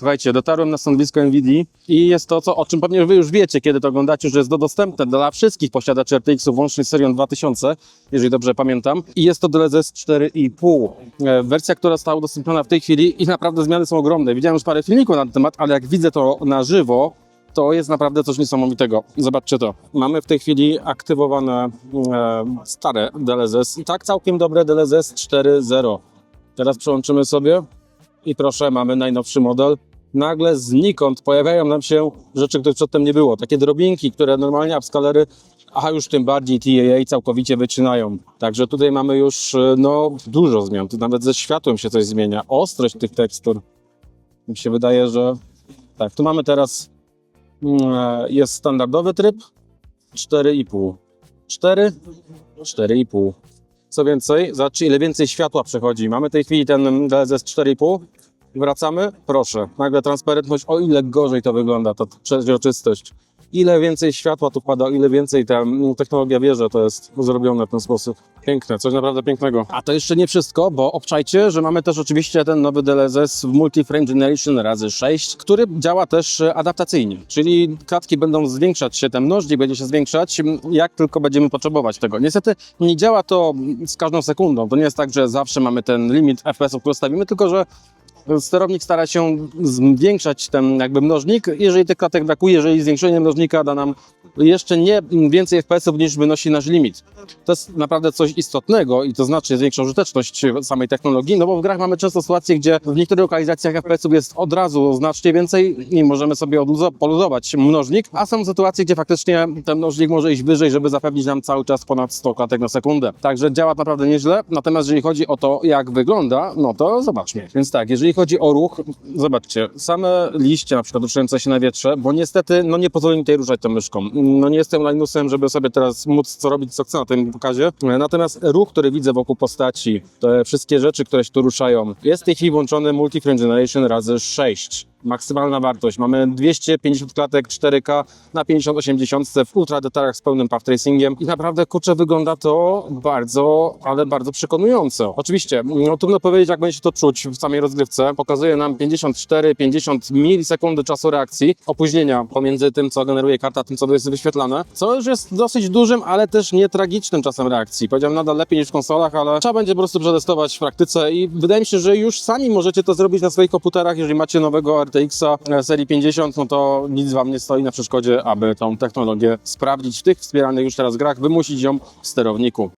Słuchajcie, dotarłem na stanowisko NVIDII i jest to, co, o czym pewnie wy już wiecie, kiedy to oglądacie, że jest to dostępne dla wszystkich posiadaczy RTX-ów, włącznie z serią 2000, jeżeli dobrze pamiętam. I jest to DLSS 4,5. E, Wersja, która została udostępniona w tej chwili i naprawdę zmiany są ogromne. Widziałem już parę filmików na ten temat, ale jak widzę to na żywo, to jest naprawdę coś niesamowitego. Zobaczcie to. Mamy w tej chwili aktywowane e, stare DLSS i tak całkiem dobre DLSS 4.0. Teraz przełączymy sobie i proszę, mamy najnowszy model. Nagle znikąd pojawiają nam się rzeczy, których przedtem nie było. Takie drobinki, które normalnie upscalery, a już tym bardziej TAA całkowicie wycinają. Także tutaj mamy już e, no, dużo zmian. Tu nawet ze światłem się coś zmienia. Ostrość tych tekstur. Mi się wydaje, że tak, tu mamy teraz mm, e, jest standardowy tryb 4,5. 4, 4,5. Co więcej, zobaczcie ile więcej światła przechodzi. Mamy w tej chwili ten DLSS 4,5. Wracamy, proszę. Nagle transparentność, o ile gorzej to wygląda, ta przeźroczystość. Ile więcej światła tu pada, ile więcej ta mm, technologia wie, że to jest zrobione w ten sposób. Piękne, coś naprawdę pięknego. A to jeszcze nie wszystko, bo obczajcie, że mamy też oczywiście ten nowy DLSS w Multi-Frame Generation razy 6, który działa też e, adaptacyjnie, czyli klatki będą zwiększać się, ten mnożnik będzie się zwiększać, jak tylko będziemy potrzebować tego. Niestety nie działa to z każdą sekundą. To nie jest tak, że zawsze mamy ten limit FPS-ów, który stawimy, tylko że sterownik stara się zwiększać ten jakby mnożnik, jeżeli tych klatek brakuje, jeżeli zwiększenie mnożnika da nam jeszcze nie więcej FPS-ów niż wynosi nasz limit. To jest naprawdę coś istotnego i to znacznie zwiększa użyteczność samej technologii, no bo w grach mamy często sytuacje, gdzie w niektórych lokalizacjach FPS-ów jest od razu znacznie więcej i możemy sobie poluzować mnożnik, a są sytuacje, gdzie faktycznie ten mnożnik może iść wyżej, żeby zapewnić nam cały czas ponad 100 klatek na sekundę. Także działa naprawdę nieźle, natomiast jeżeli chodzi o to, jak wygląda, no to zobaczmy. Więc tak, jeżeli chodzi o ruch, zobaczcie, same liście na przykład ruszające się na wietrze, bo niestety no nie pozwoli mi tutaj ruszać tą myszką. No nie jestem Linusem, żeby sobie teraz móc co robić, co chcę na tym pokazie. Natomiast ruch, który widzę wokół postaci, te wszystkie rzeczy, które się tu ruszają, jest w tej chwili włączony Multi-Frame Generation razy 6. Maksymalna wartość. Mamy 250 klatek 4K na 5080 w ultra detalach z pełnym path tracingiem i naprawdę kurczę wygląda to bardzo, ale bardzo przekonująco. Oczywiście, no trudno powiedzieć jak będzie to czuć w samej rozgrywce. Pokazuje nam 54-50 milisekundy czasu reakcji, opóźnienia pomiędzy tym co generuje karta, a tym co jest wyświetlane, co już jest dosyć dużym, ale też nie tragicznym czasem reakcji. Powiedziałem nadal lepiej niż w konsolach, ale trzeba będzie po prostu przetestować w praktyce i wydaje mi się, że już sami możecie to zrobić na swoich komputerach, jeżeli macie nowego RTX-a e, serii 50, no to nic wam nie stoi na przeszkodzie, aby tą technologię sprawdzić w tych wspieranych już teraz grach, wymusić ją w sterowniku.